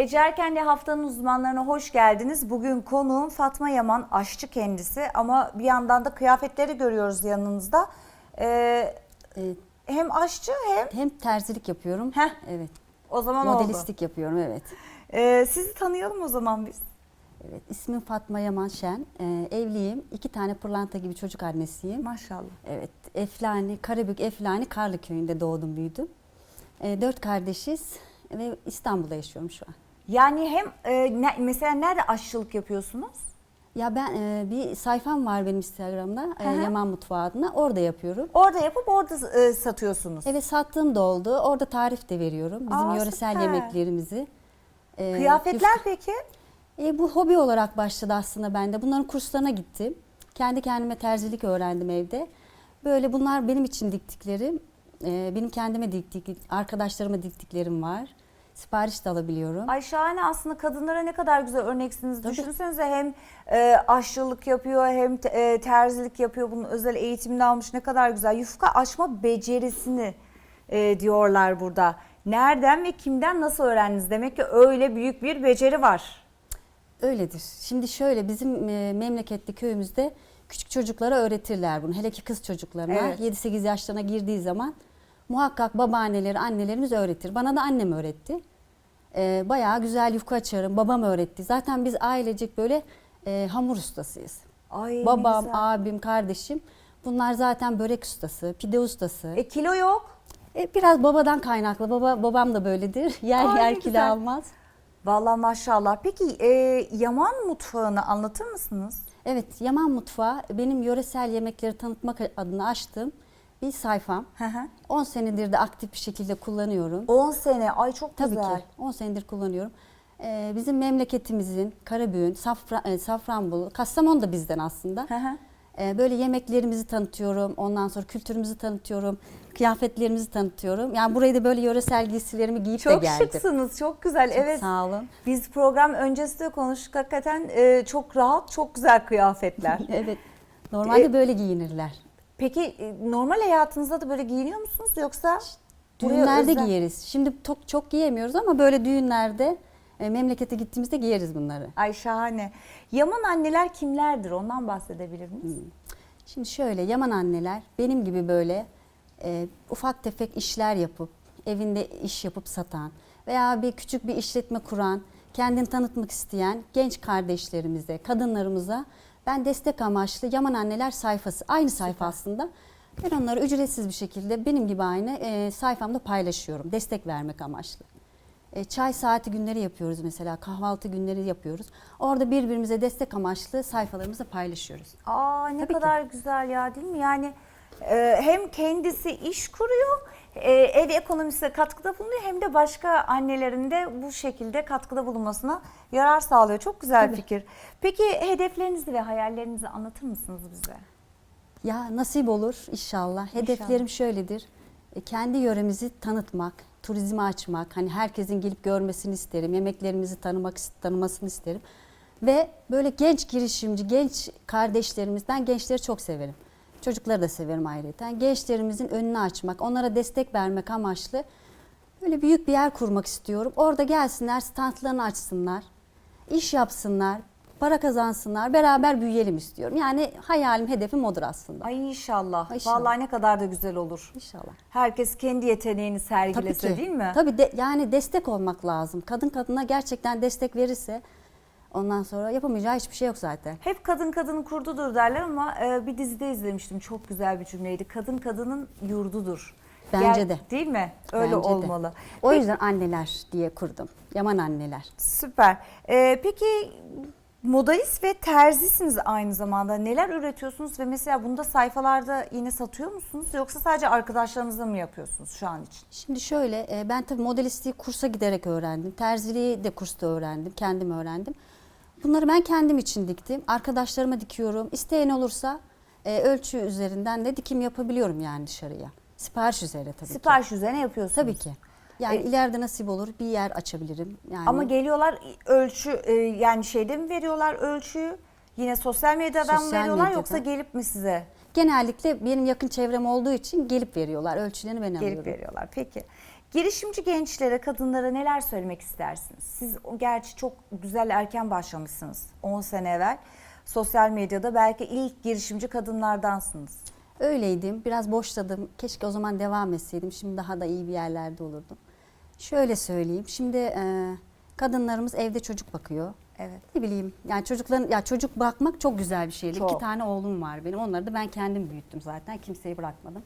Ece Erken'le haftanın uzmanlarına hoş geldiniz. Bugün konuğum Fatma Yaman, aşçı kendisi ama bir yandan da kıyafetleri görüyoruz yanınızda. Ee, Evet, hem aşçı hem hem terzilik yapıyorum. Heh. Evet. o zaman oldu. Modelistlik yapıyorum evet. Ee, sizi tanıyalım o zaman biz. Evet, ismim Fatma Yaman Şen. Ee, evliyim. İki tane pırlanta gibi çocuk annesiyim. Maşallah. Evet, Eflani, Karabük Eflani Karlı köyünde doğdum büyüdüm. Ee, dört kardeşiz ve İstanbul'da yaşıyorum şu an. Yani hem e, ne- mesela nerede aşçılık yapıyorsunuz? Ya ben e, bir sayfam var benim Instagram'da e. Yaman Mutfağı adına. Orada yapıyorum. Orada yapıp orada e, satıyorsunuz. Evet sattığım da oldu. Orada tarif de veriyorum. Bizim Aa, yöresel süper. yemeklerimizi. Ee, Kıyafetler peki? E, bu hobi olarak başladı aslında bende. Bunların kurslarına gittim. Kendi kendime terzilik öğrendim evde. Böyle bunlar benim için diktiklerim. E, benim kendime diktik, arkadaşlarıma diktiklerim var. Sipariş de alabiliyorum. Ay şahane aslında kadınlara ne kadar güzel örneksiniz. Tabii. Düşünsenize hem e, aşçılık yapıyor hem te- e, terzilik yapıyor. Bunun özel eğitimini almış ne kadar güzel. Yufka açma becerisini e, diyorlar burada. Nereden ve kimden nasıl öğrendiniz? Demek ki öyle büyük bir beceri var. Öyledir. Şimdi şöyle bizim e, memleketli köyümüzde küçük çocuklara öğretirler bunu. Hele ki kız çocuklarına Evet. 7-8 yaşlarına girdiği zaman muhakkak babaanneleri, annelerimiz öğretir. Bana da annem öğretti. E, bayağı güzel yufka açarım. Babam öğretti. Zaten biz ailecek böyle e, hamur ustasıyız. Ay Babam, abim, kardeşim bunlar zaten börek ustası, pide ustası. E kilo yok. E, biraz babadan kaynaklı. Baba babam da böyledir. Yer Ay, yer kilo güzel. almaz. Vallahi maşallah. Peki e, Yaman mutfağını anlatır mısınız? Evet, Yaman Mutfağı benim yöresel yemekleri tanıtmak adına açtığım bir sayfam. Hı hı. 10 senedir de aktif bir şekilde kullanıyorum. 10 sene. Ay çok Tabii güzel. ki 10 senedir kullanıyorum. Ee, bizim memleketimizin Karabüğün, Safra, e, Safranbolu, Kastamonu da bizden aslında. Hı hı. Ee, böyle yemeklerimizi tanıtıyorum. Ondan sonra kültürümüzü tanıtıyorum. Kıyafetlerimizi tanıtıyorum. Yani burayı da böyle yöresel giysilerimi giyip de Çok geldim. şıksınız. Çok güzel. Çok evet. Sağ olun. Biz program öncesi de konuştuk. Hakikaten e, çok rahat, çok güzel kıyafetler. Evet. Normalde E, böyle giyinirler. Peki e, normal hayatınızda da böyle giyiniyor musunuz yoksa buraya Düğünlerde özel- giyeriz. Şimdi çok, çok giyemiyoruz ama böyle düğünlerde e, memlekete gittiğimizde giyeriz bunları. Ay şahane. Yaman anneler kimlerdir? Ondan bahsedebilir miyiz? Şimdi şöyle Yaman anneler benim gibi böyle e, ufak tefek işler yapıp evinde iş yapıp satan veya bir küçük bir işletme kuran, kendini tanıtmak isteyen genç kardeşlerimize, kadınlarımıza ben destek amaçlı Yaman Anneler sayfası, aynı sayfa aslında. Ben onları ücretsiz bir şekilde benim gibi aynı e, sayfamda paylaşıyorum. Destek vermek amaçlı. E, çay saati günleri yapıyoruz mesela, kahvaltı günleri yapıyoruz. Orada birbirimize destek amaçlı sayfalarımızı paylaşıyoruz. Aa ne Tabii ki. kadar güzel ya değil mi? Yani e, hem kendisi iş kuruyor, e, ev ekonomisine katkıda bulunuyor hem de başka annelerin de bu şekilde katkıda bulunmasına yarar sağlıyor. Çok güzel Tabii. fikir. Peki hedeflerinizi ve hayallerinizi anlatır mısınız bize? Ya nasip olur inşallah. Hedeflerim şöyledir. E, Kendi yöremizi tanıtmak, turizmi açmak, hani herkesin gelip görmesini isterim, yemeklerimizi tanımak tanımasını isterim. Ve böyle genç girişimci, genç kardeşlerimizden gençleri çok severim. Çocukları da severim ayrıca. Gençlerimizin önünü açmak, onlara destek vermek amaçlı böyle büyük bir yer kurmak istiyorum. Orada gelsinler, standlarını açsınlar, iş yapsınlar, para kazansınlar, beraber büyüyelim istiyorum. Yani hayalim, hedefim odur aslında. Ay inşallah. İnşallah. Vallahi ne kadar da güzel olur. İnşallah. Herkes kendi yeteneğini Tabii sergilese ki. değil mi? Tabii de, yani destek olmak lazım. Kadın kadına gerçekten destek verirse ondan sonra yapamayacağı hiçbir şey yok zaten. Hep kadın kadının kurdudur derler ama e, bir dizide izlemiştim. Çok güzel bir cümleydi. Kadın kadının yurdudur. Bence de. Değil mi? Öyle Bence de. olmalı. O Peki- yüzden anneler diye kurdum. Yaman anneler. Süper. Ee, peki modalist ve terzisiniz aynı zamanda. Neler üretiyorsunuz ve mesela bunu da sayfalarda yine satıyor musunuz? Yoksa sadece arkadaşlarınızla mı yapıyorsunuz şu an için? Şimdi şöyle e, ben tabii modelistliği kursa giderek öğrendim. Terziliği de kursta öğrendim. Kendim öğrendim. Bunları ben kendim için diktim. Arkadaşlarıma dikiyorum. İsteyen olursa e, ölçü üzerinden de dikim yapabiliyorum yani dışarıya. Sipariş üzere tabii ki. Sipariş üzerine yapıyorsunuz. Tabii ki. Yani E- ileride nasip olur bir yer açabilirim. Yani Ama geliyorlar ölçü e, yani şeyde mi veriyorlar ölçüyü? Yine sosyal medyadan mı Sosyal veriyorlar medyadan. yoksa gelip mi size genellikle benim yakın çevrem olduğu için gelip veriyorlar. Ölçülerini ben gelip alıyorum. veriyorlar? Peki. Girişimci gençlere, kadınlara neler söylemek istersiniz? Siz gerçi çok güzel erken başlamışsınız 10 sene evvel. Sosyal medyada belki ilk girişimci kadınlardansınız. Öyleydim. Biraz boşladım. Keşke o zaman devam etseydim. Şimdi daha da iyi bir yerlerde olurdum. Şöyle söyleyeyim. Şimdi e, kadınlarımız evde çocuk bakıyor. Evet. Ne bileyim yani çocukların ya çocuk bakmak çok güzel bir. Çok. İki tane oğlum var benim. Onları da ben kendim büyüttüm zaten. Kimseyi bırakmadım.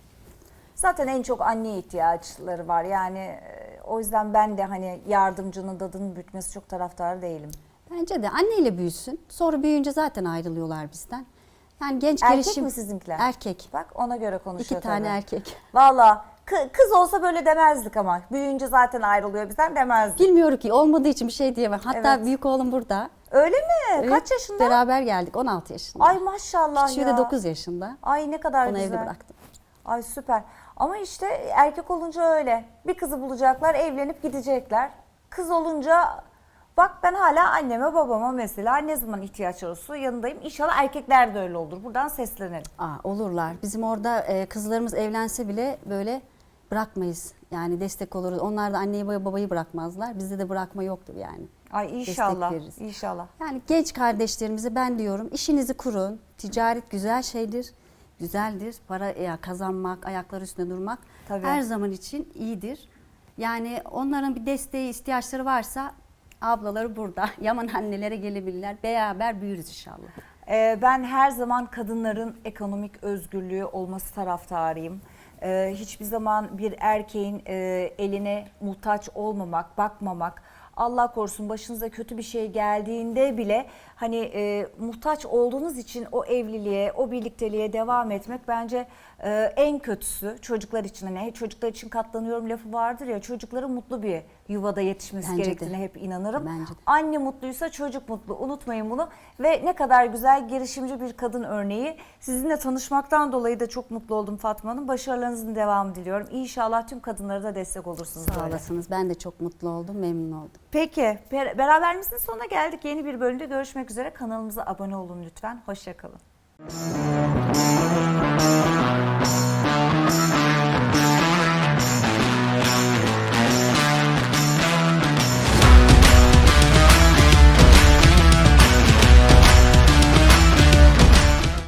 Zaten en çok anne ihtiyaçları var. Yani e, o yüzden ben de hani yardımcının dadını bükmesi çok taraftarı değilim. Bence de anneyle büyüsün. Sonra büyüyünce zaten ayrılıyorlar bizden. Yani genç Erkek girişim mi sizinkiler? Erkek. Bak ona göre konuşuyor İki tane tabii. erkek. Valla kı- kız olsa böyle demezdik ama. Büyüyünce zaten ayrılıyor bizden demezdik. Bilmiyorum ki olmadığı için bir şey diyemem. Hatta Evet. büyük oğlum burada. Öyle mi? Evet, Kaç yaşında? Beraber geldik 16 yaşında. Ay maşallah Küçüğü ya. de 9 yaşında. Ay ne kadar Onu güzel. evde bıraktım. Ay süper. Ama işte erkek olunca öyle. Bir kızı bulacaklar, evlenip gidecekler. Kız olunca bak ben hala anneme babama mesela ne zaman ihtiyaç olursa yanındayım. İnşallah erkekler de öyle olur. Buradan seslenelim. Aa, olurlar. Bizim orada e, kızlarımız evlense bile böyle bırakmayız. Yani destek oluruz. Onlar da anneyi babayı bırakmazlar. Bizde de bırakma yoktur yani. Ay inşallah. veririz. İnşallah. Yani genç kardeşlerimize ben diyorum işinizi kurun. Ticaret güzel şeydir. Güzeldir. Para ya, kazanmak, ayaklar üstünde durmak Tabii. her zaman için iyidir. Yani onların bir desteği, ihtiyaçları varsa ablaları burada. Yaman annelere gelebilirler. Beraber büyürüz inşallah. Ee, ben her zaman kadınların ekonomik özgürlüğü olması taraftarıyım. Ee, hiçbir zaman bir erkeğin e, eline muhtaç olmamak, bakmamak, Allah korusun başınıza kötü bir şey geldiğinde bile hani e, muhtaç olduğunuz için o evliliğe, o birlikteliğe devam etmek bence e, en kötüsü çocuklar için. Hani çocuklar için katlanıyorum lafı vardır ya çocukların mutlu bir yuvada yetişmesi Bence de. gerektiğine hep inanırım. Bence de. Anne mutluysa çocuk mutlu. Unutmayın bunu. Ve ne kadar güzel girişimci bir kadın örneği. Sizinle tanışmaktan dolayı da çok mutlu oldum Fatma Hanım. Başarılarınızın devamı diliyorum. İnşallah tüm kadınlara da destek olursunuz Sağ olasınız. Ben de çok mutlu oldum, memnun oldum. Peki ber- beraberimizin sonuna geldik. Yeni bir bölümde görüşmek üzere. Kanalımıza abone olun lütfen. Hoşçakalın.